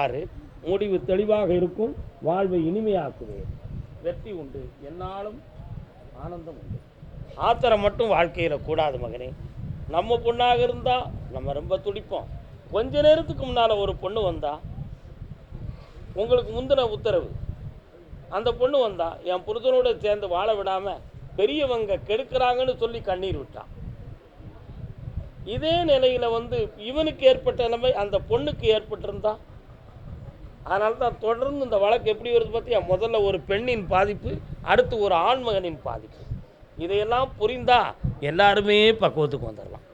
ஆறு முடிவு தெளிவாக இருக்கும் வாழ்வை இனிமையாக்குவேன். வெற்றி உண்டு. என்னாலும் ஆனந்தம் உண்டு. ஆத்திரம் மட்டும் வாழ்க்கையில் கூடாது மகனே. நம்ம பொண்ணாக இருந்தால் நம்ம ரொம்ப துடிப்போம். கொஞ்ச நேரத்துக்கு முன்னால் ஒரு பொண்ணு வந்தால் உங்களுக்கு முந்தின உத்தரவு. அந்த பொண்ணு வந்தால் என் புருதனோட சேர்ந்து வாழ விடாமல் பெரியவங்க கெடுக்கிறாங்கன்னு சொல்லி கண்ணீர் விட்டான் இதே நிலையில் வந்து இவனுக்கு ஏற்பட்ட நிலைமை அந்த பொண்ணுக்கு ஏற்பட்டிருந்தா அதனால தான் தொடர்ந்து இந்த வழக்கு எப்படி வருது பார்த்தியா? முதல்ல ஒரு பெண்ணின் பாதிப்பு அடுத்து ஒரு ஆண்மகனின் பாதிப்பு. இதையெல்லாம் புரிந்தா எல்லாருமே பக்குவத்துக்கு வந்துடலாம்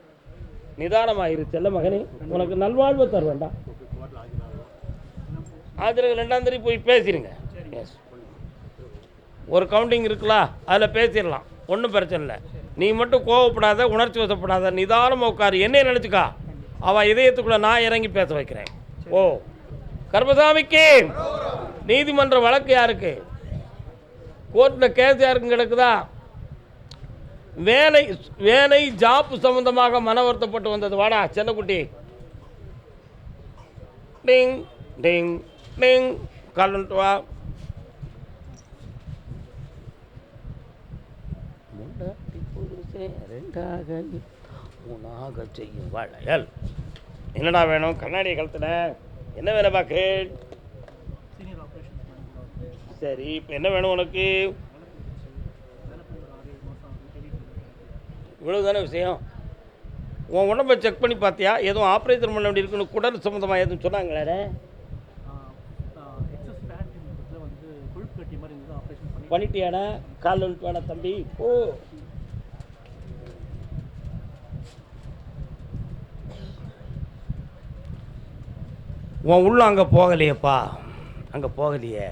நிதானமாயிரு செல்ல மகனே உனக்கு நல்வாழ்வு தருவேண்டா ஆஜருக்கு ரெண்டாம் தேதி போய் பேசிடுங்க ஒரு கவுண்டிங் இருக்குல்ல அதில் பேசிடலாம். ஒன்றும் பிரச்சனை இல்லை. நீ மட்டும் கோவப்படாத உணர்ச்சி வசப்படாத நிதானமாக உட்காரு. என்ன நினச்சிக்கா. அவள் இதயத்துக்குள்ளே நான் இறங்கி பேச வைக்கிறேன். ஓ. கர்மசாமிக்கு நீதிமன்ற வழக்கு யாருக்கு? கோர்ட்டில் கேஸ் யாருக்கும் கிடக்குதா? வேலை வேலை ஜாப் சம்பந்தமாக மன வருத்தப்பட்டு வந்தது. வாடா செல்லக்குட்டி. டிங் டிங் டிங் காலன்ட்டு வா. முண்டாட்டி ரெண்டாக மூணாக செய்யும் வளையல். என்னடா வேணும்? கண்ணாடியை கழுத்துல என்ன வேலை மேனேஜர் சரி இப்போ என்ன வேணும் உனக்கு? இவ்வளவு தானே விஷயம். உன் உடம்பை செக் பண்ணி பார்த்தியா? எதுவும் ஆப்ரேஷன் பண்ண வேண்டியிருக்குன்னு குடல் சம்மந்தமாக எதுவும் சொன்னாங்களே பண்ணிட்டியாடா? கால் வந்துட்டு தம்பி? ஓ உன் உள்ள அங்கே போகலையேப்பா. அங்கே போகலையே.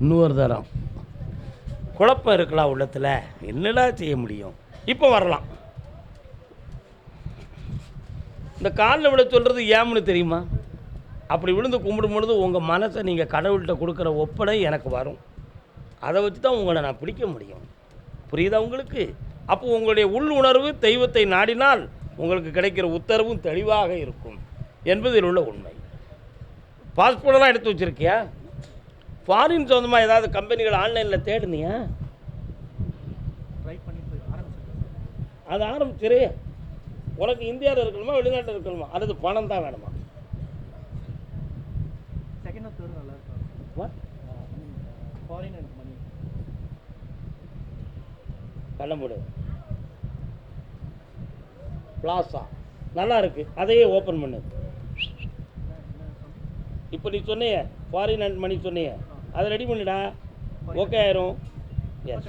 இன்னொரு தரம். குழப்பம் இருக்கலாம் உள்ளத்தில். என்னடா செய்ய முடியும்? இப்போ வரலாம். இந்த காலில் விட சொல்கிறது ஏம்னு தெரியுமா? அப்படி விழுந்து கும்பிடும் பொழுது உங்கள் மனசை நீங்கள் கடவுள்கிட்ட கொடுக்குற ஒப்படை எனக்கு வரும். அதை வச்சு தான் உங்களை நான் பிடிக்க முடியும். புரியுதா உங்களுக்கு? அப்போ உங்களுடைய உள் உணர்வு தெய்வத்தை நாடினால் உங்களுக்கு கிடைக்கிற உத்தரவும் தெளிவாக இருக்கும் என்பதில் உள்ள உண்மை. பாஸ்போர்ட்டெல்லாம் எடுத்து வச்சுருக்கியா? ஃபாரின் சொந்தமாக ஏதாவது கம்பெனிகள் ஆன்லைனில் தேடுனியா? அது ஆரம்பிச்சிரு. உனக்கு இந்தியாவில் இருக்கணுமா வெளிநாட்டில் இருக்கணுமா? அல்லது பணம் தான் வேணுமா செகண்ட் தேர்ட் நல்லா இருக்கும் What? ஃபாரின் அண்ட் மணி கண்ணம்புடு பிளாசா நல்லா இருக்கு அதையே ஓப்பன் பண்ணு. இப்போ நீ சொன்னியே ஃபாரின் அண்ட் மணி சொன்னியே. அதை ரெடி பண்ணிடா. ஓகே ஆயிரும். எஸ்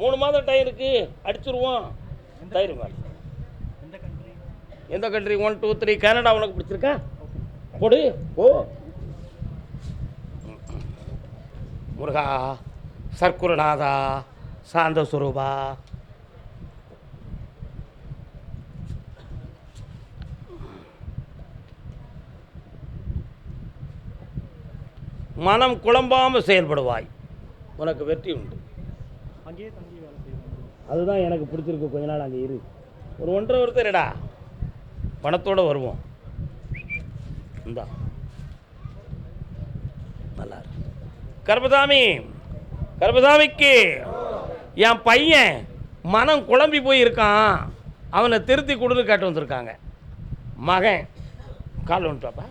மூணு மாதம் டைம் இருக்கு. அடிச்சிருவோம். கண்ட்ரி எந்த country one two three Canada உனக்கு பிடிச்சிருக்கா? போடு. ஓ முருகா சர்க்குருநாதா. சாந்த சுரூபா. மனம் குழம்பாமல் செயல்படுவாய். உனக்கு வெற்றி உண்டு. அங்கேயே தங்கி வேலை செய்வாங்க அதுதான் எனக்கு பிடிச்சிருக்கு. கொஞ்ச நாள் அங்கே இரு. ஒரு ஒன்றரை இருடா. பணத்தோடு வருவோம். இந்தா. நல்லா இருக்கு. கருப்பசாமி. கருப்பசாமிக்கு. என் பையன் மனம் குழம்பி போயிருக்கான். அவனை திருத்தி கொடுன்னு கேட்டு வந்திருக்காங்க. மகன் கால் வந்துட்டாப்பா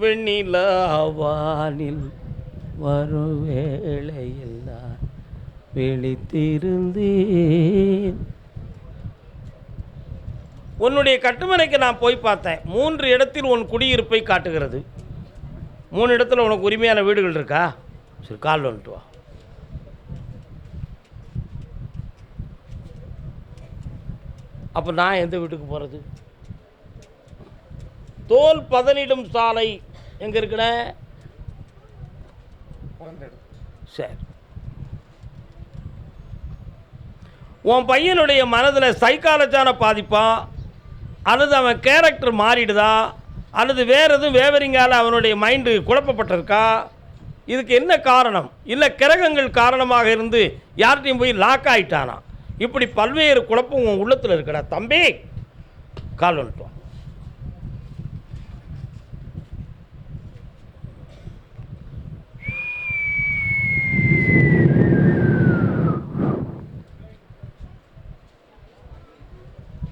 வெண்ணிலாவானில் வரும் வேளையெல்லாம் விழித்திருந்தேன். உன்னுடைய கட்டுமனைக்கு நான் போய் பார்த்தேன். மூன்று இடத்தில் உன் குடியிருப்பை காட்டுகிறது. மூணு இடத்துல உனக்கு உரிமையான வீடுகள் இருக்கா? சரி கால் வந்துட்டு வா. அப்போ நான் எந்த வீட்டுக்கு போகிறது தோல் பதனிடும் சாலை எங்கே இருக்கிற சரி. உன் பையனுடைய மனதில் சைக்காலஜான பாதிப்பா? அல்லது அவன் கேரக்டர் மாறிடுதா? அல்லது வேறு எதுவும் வேவரிங்கால் அவனுடைய மைண்டு குழப்பப்பட்டிருக்கா? இதுக்கு என்ன காரணம்? இல்லை கிரகங்கள் காரணமாக இருந்து யார்கிட்டையும் போய் லாக் ஆகிட்டானா இப்படி பல்வேறு குழப்பம் உன் உள்ளத்தில் இருக்கடா தம்பி. கால் வந்துட்டோம்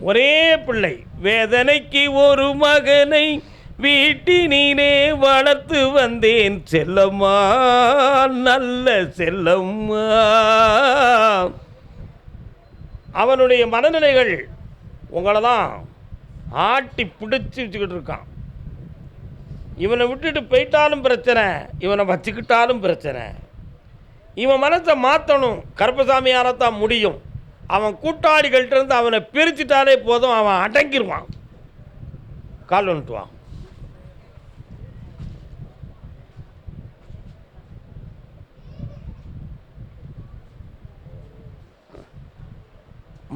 ஒரே பிள்ளை. வேதனைக்கு ஒரு மகனை வீட்டினே வளர்த்து வந்தேன். செல்லம்மா நல்ல செல்லம்மா. அவனுடைய மனநிலைகள் உங்களை தான் ஆட்டி பிடிச்சி வச்சுக்கிட்டு இருக்கான். இவனை விட்டுட்டு போயிட்டாலும் பிரச்சனை இவனை வச்சுக்கிட்டாலும் பிரச்சனை. இவன் மனசை மாற்றணும் கருப்பசாமியாரத்தான் முடியும். அவன் கூட்டாளிகள்ட்ட இருந்து அவனை பிரிச்சுட்டாலே போதும் அவன் அடங்கிடுவான் கால் வந்துட்டுவான்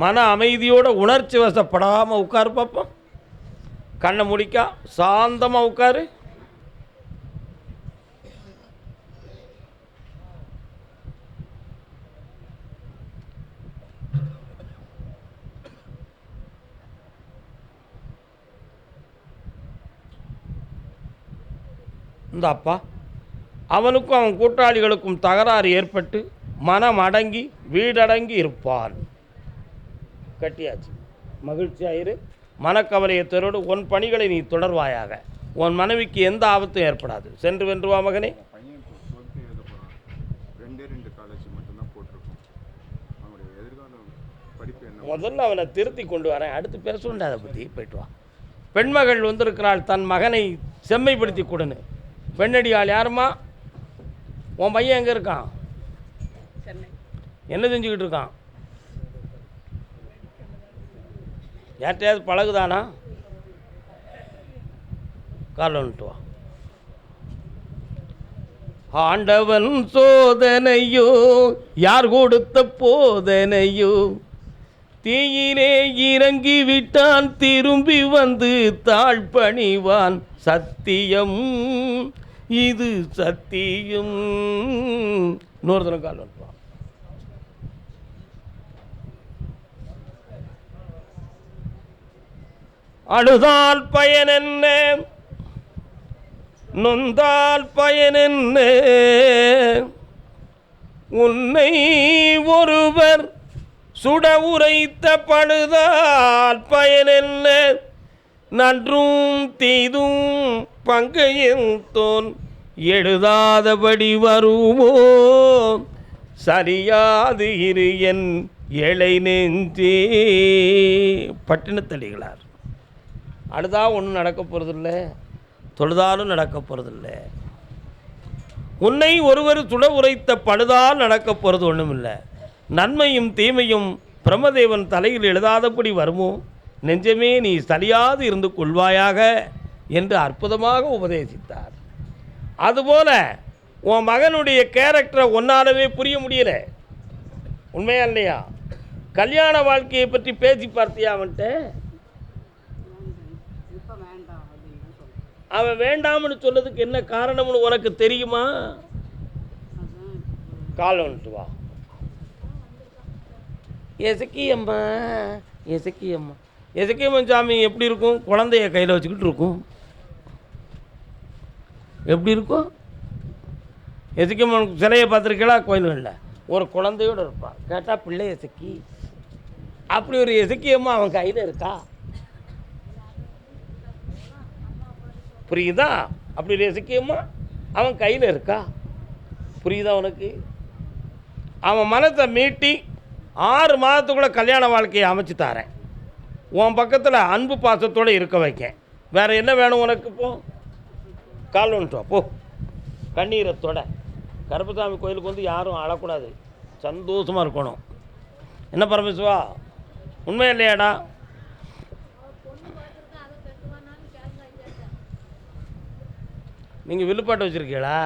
மன அமைதியோட உணர்ச்சி வசப்படாமல் உட்காரு பார்ப்போம் கண்ணை முடிக்கா சாந்தமாக உட்காரு. இந்த அப்பா அவனுக்கும் அவன் கூட்டாளிகளுக்கும் தகராறு ஏற்பட்டு மனம் அடங்கி வீடடங்கி இருப்பான். கட்டியாச்சு. மகிழ்ச்சியாயிரு மனக்கவலையை தரோடு உன் பணிகளை நீ தொடர்வாயாக. உன் மனைவிக்கு எந்த ஆபத்தும் ஏற்படாது. சென்று வென்று வா மகனே. முதல்ல அவனை திருத்தி கொண்டு வரேன். அடுத்து பேசணுண்டா அதை பற்றி போயிட்டு வா. பெண்மகள் வந்திருக்கிறாள். தன் மகனை செம்மைப்படுத்தி கொடுன்னு. பெண்ணடியாள் யாருமா உன் பையன் எங்கே இருக்கான்? என்ன செஞ்சுக்கிட்டு இருக்கான்? யார்கிட்டயாவது பழகுதானா? கால் வந்துட்டு வா. ஆண்டவன் சோதனையோ யார் கொடுத்த போதனையோ தீயிலே இறங்கி விட்டான் திரும்பி வந்து தாழ்பணிவான். சத்தியம். இது சத்தியம். இன்னொரு தரம் கால் வந்துட்டு அழுதால் பயன் என்ன? நொந்தால் பயன் என்ன? உன்னை ஒருவர் சுட உரைத்த பழுதால் பயன் என்ன? நன்றும் தீதும் பங்கையின் தோன் எழுதாதபடி வருவோ? சரியாது இரு என் ஏழை நெஞ்சே. பட்டினத்தடிகளார். அழுதா ஒன்றும் நடக்க போகிறதில்ல தொழுதாலும் நடக்க போகிறதில்ல உன்னை ஒருவர் துட உரைத்த பழுதால் நடக்க போகிறது ஒன்றுமில்லை நன்மையும் தீமையும் பிரம்மதேவன் தலையில் எழுதாதபடி வருமோ? நெஞ்சமே நீ சரியாது இருந்து கொள்வாயாக என்று அற்புதமாக உபதேசித்தார். அதுபோல் உன் மகனுடைய கேரக்டரை ஒன்னாலவே புரிய முடியல. உண்மையா இல்லையா? கல்யாண வாழ்க்கையை பற்றி பேசி பார்த்தியா அவன்கிட்ட? வேண்டாம் அவன் வேண்டாம்னு சொல்லதுக்கு என்ன காரணம்னு உனக்கு தெரியுமா? கால் வந்துட்டு வா. எசக்கி அம்மா எசக்கி அம்மா எசக்கியம்மன் சாமி எப்படி இருக்கும்? குழந்தைய கையில் வச்சுக்கிட்டு இருக்கும். எப்படி இருக்கும்? எசக்கியம்மன் சிலையை பார்த்துருக்கீங்களா கோயில்களில். ஒரு குழந்தையோடு இருப்பான். கேட்டால் பிள்ளை எசக்கி. அப்படி ஒரு எசக்கியம்மா அவன் கையில் இருக்கா? புரியுதா? அப்படி ஒரு எசக்கியம்மா அவன் கையில் இருக்கா? புரியுதா உனக்கு? அவன் மனத்தை மீட்டி ஆறு மாதத்துக்குள்ளே கல்யாண வாழ்க்கையை அமைச்சு தாரேன். உன் பக்கத்தில் அன்பு பாசத்தோடு இருக்க வைக்கேன். வேறு என்ன வேணும் உனக்கு இப்போ கால் வந்துட்டு வா, போ. கண்ணீரத்தோட கருப்பசாமி கோயிலுக்கு வந்து யாரும் அழக்கூடாது சந்தோஷமாக இருக்கணும். என்ன பரமேஸ்வா உண்மை இல்லையாடா? நீங்கள் வில்லுப்பாட்டு வச்சுருக்கீங்களா?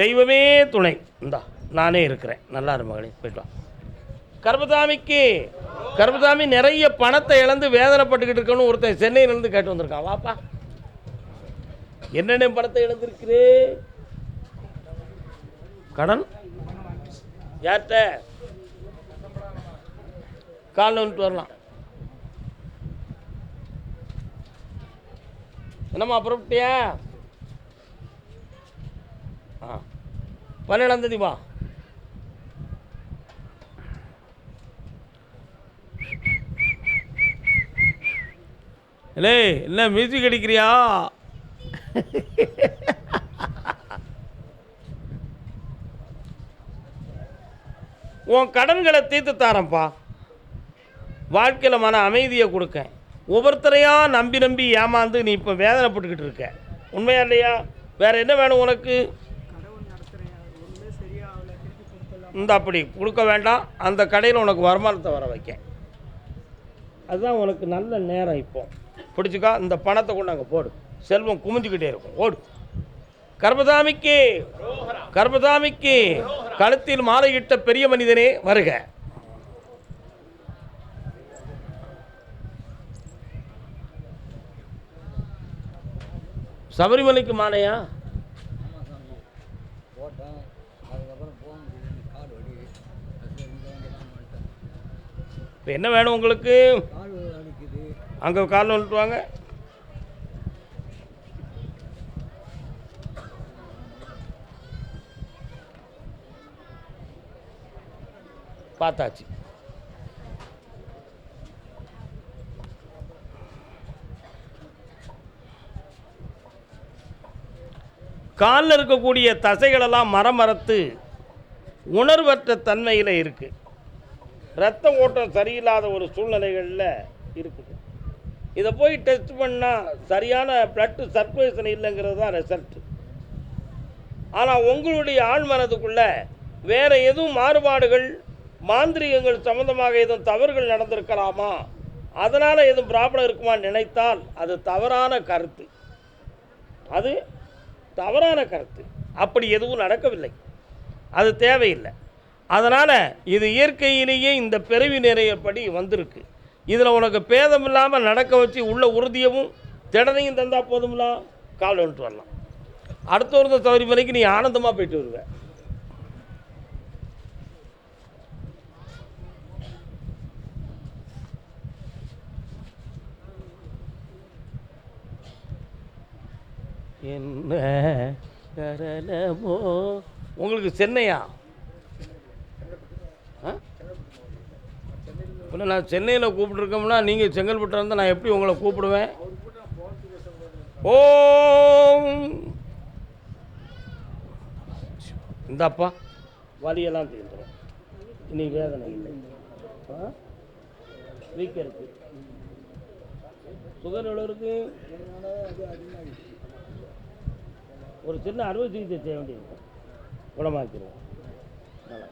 தெய்வமே துணை. இந்தா நானே இருக்கிறேன். நல்லா இரு மகளே போயிட்டு வா. கர்பதாமிக்கு கர்பதாமி நிறைய பணத்தை இழந்து வேதனைப்பட்டுக்கிட்டு இருக்கணும் ஒருத்தன் சென்னையிலேருந்து கேட்டு வந்திருக்கான். வாப்பா. என்னென்ன பணத்தை இழந்திருக்கிறே? கடன்? யார்கிட்ட? காலில் வந்துட்டு வரலாம். என்னம்மா புறப்பட்டியா? ஆ. பன்னெண்டாம் தேதி வா. இல்லை என்ன மியூசிக் அடிக்கிறியா? உன் கடன்களை தீர்த்து தாரேன்ப்பா. வாழ்க்கையில் மன அமைதியை கொடுக்க ஒவ்வொருத்தரையாக நம்பி நம்பி ஏமாந்து நீ இப்போ வேதனைப்பட்டுக்கிட்டு இருக்க. உண்மையா இல்லையா? வேற என்ன வேணும் உனக்கு? இந்த அப்படி கொடுக்க வேண்டாம். அந்த கடையில் உனக்கு வருமானத்தை வர வைக்க அதுதான் உனக்கு நல்ல நேரம் இப்போது பிடிச்சிக்கா இந்த பணத்தை கொண்டு அங்கே போடு. செல்வம் குமிஞ்சுக்கிட்டே இருக்கும். ஓடு. கர்பதாமிக்கு கர்பதாமிக்கு கழுத்தில் மாலையிட்ட பெரிய மனிதனே வருக. சபரிமலைக்கு மாலையா? இப்போ என்ன வேணும் உங்களுக்கு? அங்கே காலில் வந்துட்டு பார்த்தாச்சு. காலில் இருக்கக்கூடிய தசைகளெல்லாம் மரம் மரத்து உணர்வற்ற தன்மையில் இருக்குது ரத்த ஓட்டம் சரியில்லாத ஒரு சூழ்நிலைகளில் இருக்குது. இதை போய் டெஸ்ட் பண்ணால் சரியான ப்ளட்டு சர்க்குலேஷன் இல்லைங்கிறது தான் ரிசல்ட் ஆனால் உங்களுடைய ஆழ் மனதுக்குள்ளே வேறு எதுவும் மாறுபாடுகள் மாந்திரிகங்கள் சம்பந்தமாக எதுவும் தவறுகள் நடந்திருக்கலாமா? அதனால் எதுவும் ப்ராப்ளம் இருக்குமான்னு நினைத்தால் அது தவறான கருத்து. அது தவறான கருத்து. அப்படி எதுவும் நடக்கவில்லை. அது தேவையில்லை. அதனால் இது இயற்கையிலேயே இந்த பிறவி நிறையப்படி வந்திருக்கு. இதில் உனக்கு பேதம் இல்லாமல் நடக்க வச்சு உள்ள உறுதியவும் திடனையும் தந்தால் போதும்லாம் கால் வந்துட்டு வரலாம். அடுத்த ஒரு சபரிமலைக்கு நீ ஆனந்தமாக போயிட்டு வருவ. என்ன கரலமோ உங்களுக்கு சென்னையா? இப்போ நான் சென்னையில் கூப்பிட்ருக்கோம்னா நீங்கள் செங்கல்பட்டு இருந்தால் நான் எப்படி உங்களை கூப்பிடுவேன்? ஓம். இந்தாப்பா வலியெல்லாம் தீர்ந்துடும் இனி வேதனை இல்லை. ஆ? வீக்க இருக்கு. சுகர் எவ்வளோ இருக்கு? ஒரு சின்ன அறுவை சிகிச்சை செய்ய வேண்டியது. குணமாக்கிடுவோம். நல்லா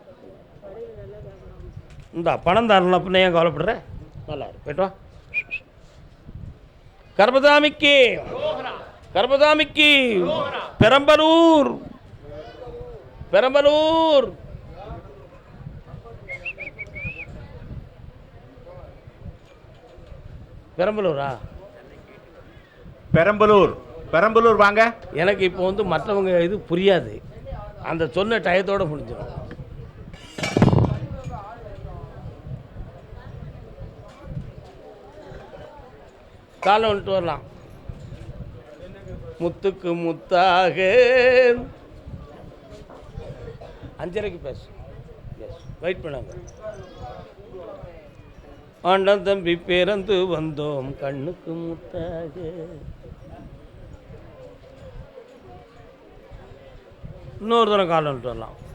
இந்தா பணம் தரணும் அப்படின்னு ஏன் கவலைப்படுற? நல்லா இருக்கு போயிட்டு வா. கர்பதாமிக்கு கர்பதாமிக்கு பெரம்பலூர் பெரம்பலூர். பெரம்பலூரா? பெரம்பலூர் பெரம்பலூர் வாங்க. எனக்கு இப்போ வந்து மற்றவங்க இது புரியாது. அந்த சொன்ன டயத்தோட முடிஞ்சிடும். காலை வந்துட்டு வரலாம். முத்துக்கு முத்தாக. அஞ்சரைக்கு பேசு. எஸ் வெயிட் பண்ணாங்க. ஆண்டம் தம்பி பிறந்து வந்தோம் கண்ணுக்கு முத்தாக. இன்னொரு தரம் காலம் வந்துட்டு வரலாம்.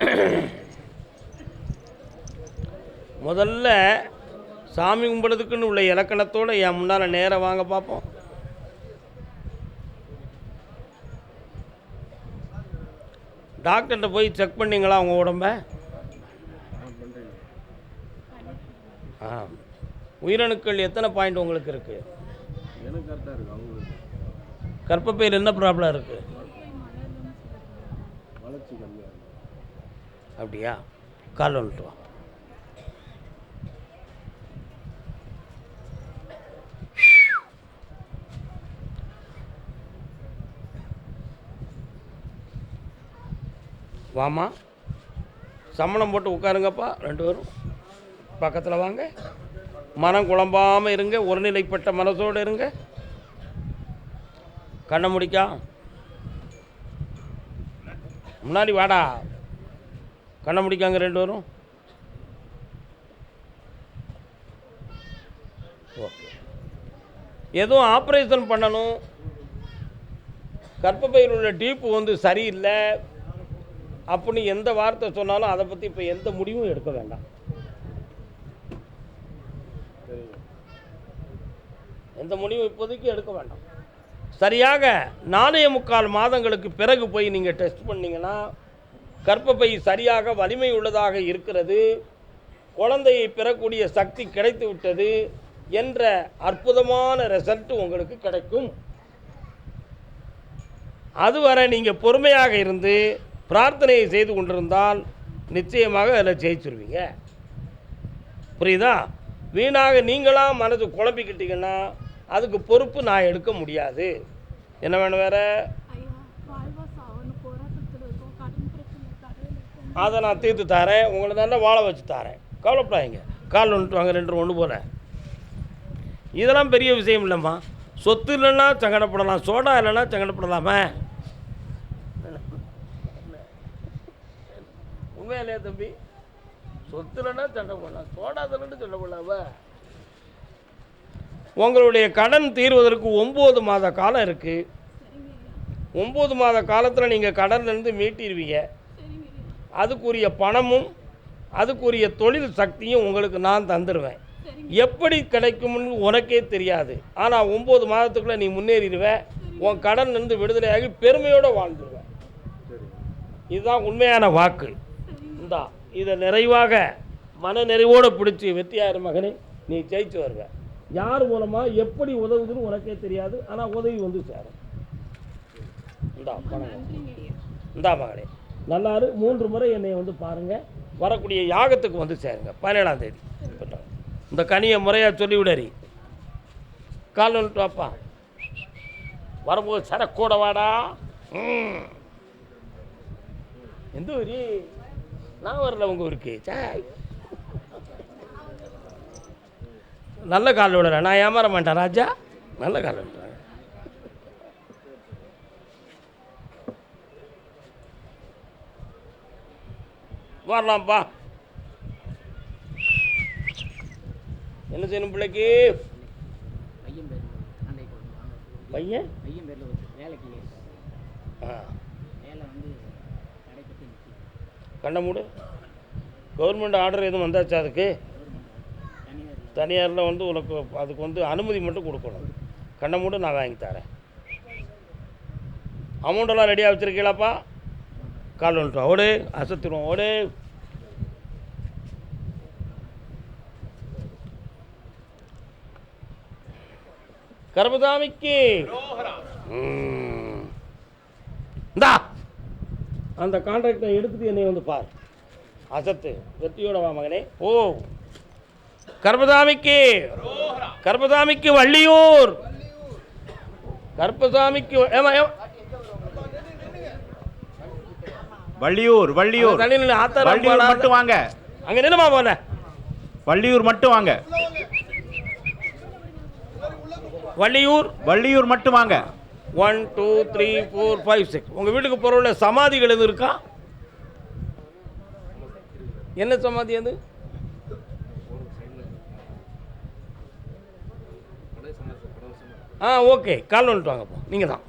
முதல்ல சாமி கும்பிடுறதுக்குன்னு உள்ள இலக்கணத்தோட என் முன்னால் நேராக வாங்க பார்ப்போம் டாக்டர்கிட்ட போய் செக் பண்ணீங்களா உங்கள் உடம்ப? ஆ. உயிரணுக்கள் எத்தனை பாயிண்ட் உங்களுக்கு இருக்குது கர்ப்பப்பையில் என்ன ப்ராப்ளம் இருக்குது அப்படியா? கால் வந்துட்டு வா. வாமா சம்மணம் போட்டு உட்காருங்கப்பா ரெண்டு பேரும். பக்கத்தில் வாங்க. மனம் குழம்பாமல் இருங்க ஒருநிலைப்பட்ட மனசோடு இருங்க. கண்ணை முடிக்கா. முன்னாடி வாடா. கண்ணை முடிக்காங்க ரெண்டு பேரும். ஓகே. எதுவும் ஆப்ரேஷன் பண்ணணும். கர்ப்பப்பையில் உள்ள டீப்பு வந்து சரியில்லை. அப்படின்னு எந்த வார்த்தை சொன்னாலும் அதை பற்றி இப்போ எந்த முடிவும் எடுக்க வேண்டாம். எந்த முடிவும் இப்போதைக்கு எடுக்க வேண்டாம். சரியாக நாலே முக்கால் மாதங்களுக்கு பிறகு போய் நீங்கள் டெஸ்ட் பண்ணிங்கன்னா கர்ப்பப்பை சரியாக வலிமை உள்ளதாக இருக்கிறது. குழந்தையை பெறக்கூடிய சக்தி கிடைத்து விட்டது என்ற அற்புதமான ரிசல்ட் உங்களுக்கு கிடைக்கும். அதுவரை நீங்கள் பொறுமையாக இருந்து பிரார்த்தனையை செய்து கொண்டிருந்தால் நிச்சயமாக அதில் ஜெயிச்சிருவீங்க. புரியுதா? வீணாக நீங்களாக மனது குழம்பிக்கிட்டீங்கன்னா அதுக்கு பொறுப்பு நான் எடுக்க முடியாது. என்ன வேணும் வேற ஐயா வாழ்வா சாவன்னு போராட்டத்தில் இருக்கோம் கடன் பிரச்சனை கடையில் இருக்கோம் அதை நான் தீர்த்து தரேன் உங்களை தானே வாழ வச்சு தரேன். கவலைப்படாதீங்க. கால் வந்துட்டு வாங்க ரெண்டு ஒன்று போல இதெல்லாம் பெரிய விஷயம் இல்லைம்மா. சொத்து இல்லைன்னா சங்கடப்படலாம் சோடா இல்லைன்னா சங்கடப்படலாமே. உண்மையா இல்லையா தம்பி சொத்து இல்லைன்னா சண்டை போடலாம் சோடா இல்லைன்னு சண்டை போடலாமா உங்களுடைய கடன் தீர்வதற்கு ஒம்பது மாத காலம் இருக்குது ஒம்பது மாத காலத்தில் நீங்கள் கடன்லேருந்து மீட்டிடுவீங்க. அதுக்குரிய பணமும் அதுக்குரிய தொழில் சக்தியும் உங்களுக்கு நான் தந்துடுவேன் எப்படி கிடைக்கும்னு உனக்கே தெரியாது. ஆனால் ஒம்பது மாதத்துக்குள்ளே நீ முன்னேறிடுவ. உன் கடன்லேருந்து விடுதலையாகி பெருமையோடு வாழ்ந்துருவ. சரிங்க. இதுதான் உண்மையான வாக்கு. இந்தா இதை நிறைவாக மன நிறைவோடு பிடிச்சி வெற்றியாயிரு மகனே நீ ஜெயிச்சு வருவ. யார் மூலமாக எப்படி உதவுதுன்னு உனக்கே தெரியாது. ஆனால் உதவி வந்து சேரும். இந்தா பணம். இந்தா மகளே நல்லாரு மூன்று முறை என்னை வந்து பாருங்கள் வரக்கூடிய யாகத்துக்கு வந்து சேருங்க பதினேழாம் தேதி. இந்த கனியை முறையாக சொல்லிவிடாரி கால் வந்துட்டு வாப்பா. வரும்போது சரக்கூட வாடா. எந்த ஊரி? நான் வரல உங்கள் ஊருக்கு. சாய் நல்ல கால் விடுறேன் நான் ஏமாற மாட்டேன் ராஜா. நல்ல கால் விடுறேன் வரலாம்ப்பா என்ன செய்யணும் பிள்ளைக்கு? பையன் பையன்? பேரில் வேலைக்கு வேலை வந்து கண்ண மூடு. கவர்மெண்ட் ஆர்டர் எதுவும் வந்தாச்சா அதுக்கு? தனியார் தனியாரில் வந்து உனக்கு அதுக்கு வந்து அனுமதி மட்டும் கொடுக்கணும். கண்ண மூடு நான் வாங்கி தரேன். அமௌண்டெல்லாம் ரெடியாக வச்சுருக்கீங்களாப்பா? கால் வந்துட்டு ஓடு அசத்துடும் ஓடு. கர்மதாமிக்கு ம். இந்தா. அந்த கான்ட்ராக்டை எடுத்துட்டு என்னை வந்து பார். அசத்து வெற்றியோட வா மகனே. ஓ கர்மதாமிக்கு கர்மதாமிக்கு வள்ளியூர். கர்பசாமிக்கு ஏமா ஏமா வள்ளியூர் வள்ளியூர். தண்ணி நின்று ஆத்தாரம் வள்ளியூர் மட்டும் வாங்க. அங்கே நின்னுமா போன வள்ளியூர் மட்டும் வாங்க. வள்ளியூர். வள்ளியூர் மட்டும் வாங்க. One two three four five six உங்கள் வீட்டுக்கு போகிற சமாதிகள் எதுவும் இருக்கா? என்ன சமாதி அது? ஆ ஓகே. கால் வந்துட்டு வாங்கப்போ. நீங்கள் தான்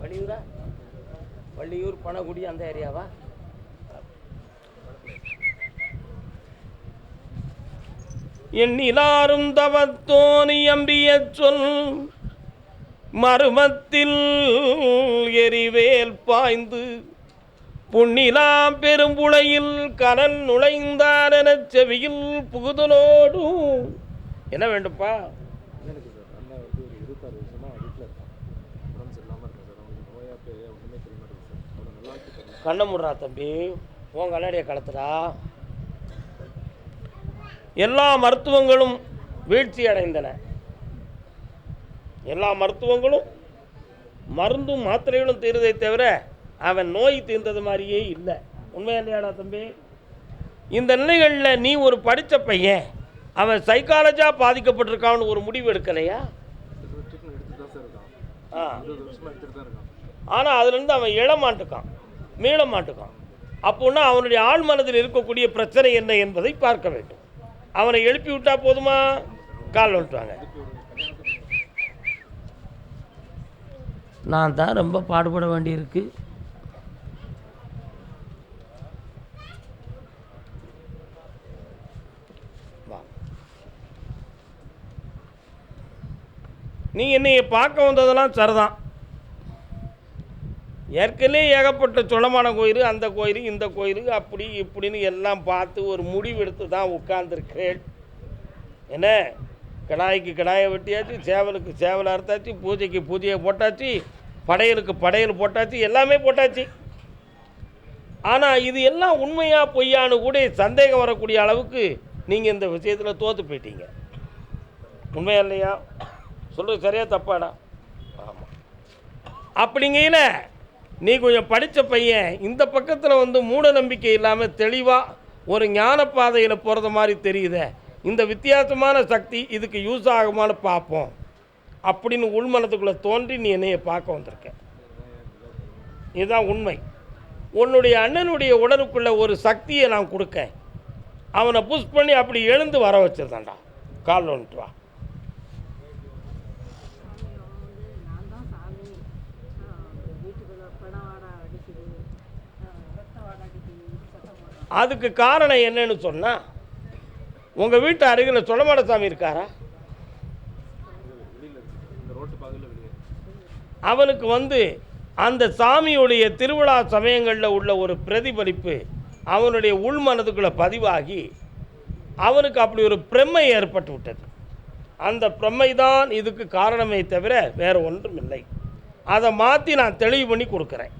வள்ளியூரா வள்ளியூர் பணகுடி அந்த ஏரியாவா? எண்ணிலாரும் தவத்தோனி அம்பிய சொல் மருமத்தில் எரிவேல் பாய்ந்து புண்ணிலாம் பெரும்புளையில் கரன் நுழைந்தார் என செவியில் புகுதலோடும் என்ன வேண்டும்ப்பா எனக்கு சார் அண்ணன் வந்து ஒரு இருபத்தாறு வருஷமாக வீட்டில் இருக்கான் உடம்பு சரியில்லாமல் இருக்கேன் சார் அவனுக்கு நோயா பேயா ஒன்றுமே தெரிய மாட்டேங்குது சார் அவரை நல்லா இருக்கு கண்ணை முடுறா தம்பி. உன் கண்ணாடியை கலத்துடா. எல்லா மருத்துவங்களும் வீழ்ச்சி அடைந்தன. எல்லா மருத்துவங்களும் மருந்தும் மாத்திரைகளும் தீர்வதை தவிர அவன் நோய் தீர்ந்தது மாதிரியே இல்லை. உண்மையா இல்லையாடா தம்பி? இந்த நிலைகளில் நீ ஒரு படித்த பையன் அவன் சைக்காலஜாக பாதிக்கப்பட்டிருக்கான்னு ஒரு முடிவு எடுக்கலையா? ஆனால் அதுலேருந்து அவன் எழ மாட்டுக்கான் மீள மாட்டுக்கான் அப்போன்னா அவனுடைய ஆழ் மனதில் இருக்கக்கூடிய பிரச்சனை என்ன என்பதை பார்க்க வேண்டும். அவனை எழுப்பி விட்டா போதுமா? கால் வந்துட்டாங்க நான் தான் ரொம்ப பாடுபட வேண்டியிருக்கு. நீ என்னைய பார்க்க வந்ததெல்லாம் சரிதான். ஏற்கனவே ஏகப்பட்ட சொளமான கோயில் அந்த கோயில் இந்த கோயில் அப்படி இப்படின்னு எல்லாம் பார்த்து ஒரு முடிவெடுத்து தான் உட்கார்ந்துருக்கிறேன். என்ன? கடாய்க்கு கடாயை வெட்டியாச்சு சேவலுக்கு சேவலை அறுத்தாச்சு பூஜைக்கு பூஜையை போட்டாச்சு படையலுக்கு படையல் போட்டாச்சு எல்லாமே போட்டாச்சு. ஆனால் இது எல்லாம் உண்மையாக பொய்யான்னு கூட சந்தேகம் வரக்கூடிய அளவுக்கு நீங்கள் இந்த விஷயத்தில் தோற்று போயிட்டீங்க. உண்மையா இல்லையா? சொல்கிறது சரியாக தப்பாடா? ஆமாம் அப்படிங்கையில் நீ கொஞ்சம் படித்த பையன் இந்த பக்கத்தில் வந்து மூட நம்பிக்கை இல்லாமல் தெளிவாக ஒரு ஞான பாதையில் போகிறத மாதிரி தெரியுதே. இந்த வித்தியாசமான சக்தி இதுக்கு யூஸ் ஆகுமான்னு பார்ப்போம். அப்படின்னு உள்மனத்துக்குள்ளே தோன்றி நீ என்னையை பார்க்க வந்திருக்க. இதுதான் உண்மை. உன்னுடைய அண்ணனுடைய உடலுக்குள்ள ஒரு சக்தியை நான் கொடுக்கேன். அவனை புஷ் பண்ணி அப்படி எழுந்து வர வச்சிருந்தான்டா. கால் வந்துட்டு வா சாமி அவன் வந்து நான் தான் சாமி ஆஹ் வீட்டுக்குள்ள படம் வாட அடிக்குது ஆஹ் ரத்த வாட அடிக்குது சத்தம் போடுறான் அதுக்கு காரணம் என்னன்னு சொன்னால் உங்கள் வீட்டு அருகில் சொலமாட சாமி இருக்காரா? ரோட்டு அவனுக்கு வந்து அந்த சாமியுடைய திருவிழா சமயங்களில் உள்ள ஒரு பிரதிபலிப்பு அவனுடைய உள் மனதுக்குள்ளே பதிவாகி அவனுக்கு அப்படி ஒரு பிரமை ஏற்பட்டு விட்டது. அந்த பிரம்மை தான் இதுக்கு காரணமே தவிர வேறு ஒன்றும் இல்லை. அதை மாற்றி நான் தெளிவு பண்ணி கொடுக்குறேன்.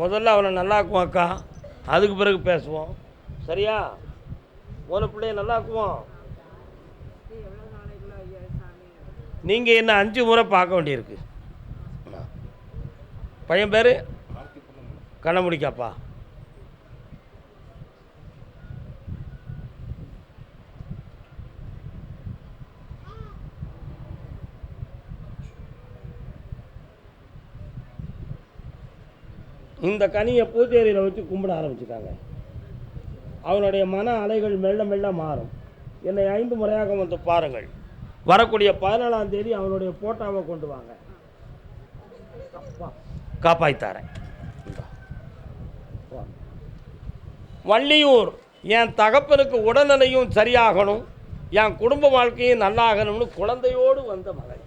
முதல்ல அவனை நல்லாக்குவாக்கா அதுக்கு பிறகு பேசுவோம். சரியா? ஒரு பிள்ளைய நல்லாக்குவோம். நீங்கள் என்ன அஞ்சு முறை பார்க்க வேண்டியிருக்கு. பையன் பேர்? கண்ணமுடிக்காப்பா? இந்த கனியை பூச்சேரியில் வச்சு கும்பிட ஆரம்பிச்சுட்டாங்க. அவனுடைய மன அலைகள் மெல்ல மெல்ல மாறும். என்னை ஐந்து முறையாக வந்து பாருங்கள். வரக்கூடிய பதினேழாம் தேதி அவனுடைய போட்டாவை கொண்டு வாங்க. அப்பா, காப்பாய்த்தாரேன் வள்ளியூர் என் தகப்பனுக்கு உடல்நிலையும் சரியாகணும் என் குடும்ப வாழ்க்கையும் நல்லாகணும்னு குழந்தையோடு வந்த மகன்.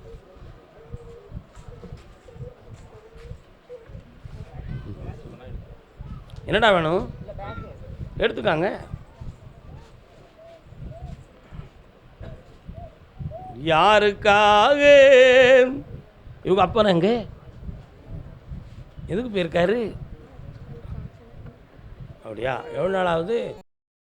என்னடா வேணும்? எடுத்துக்காங்க. யாருக்காக? இவங்க அப்பா எங்க? எதுக்கு போயிருக்காரு? அப்படியா எவ்வளோ நாள் ஆகுது?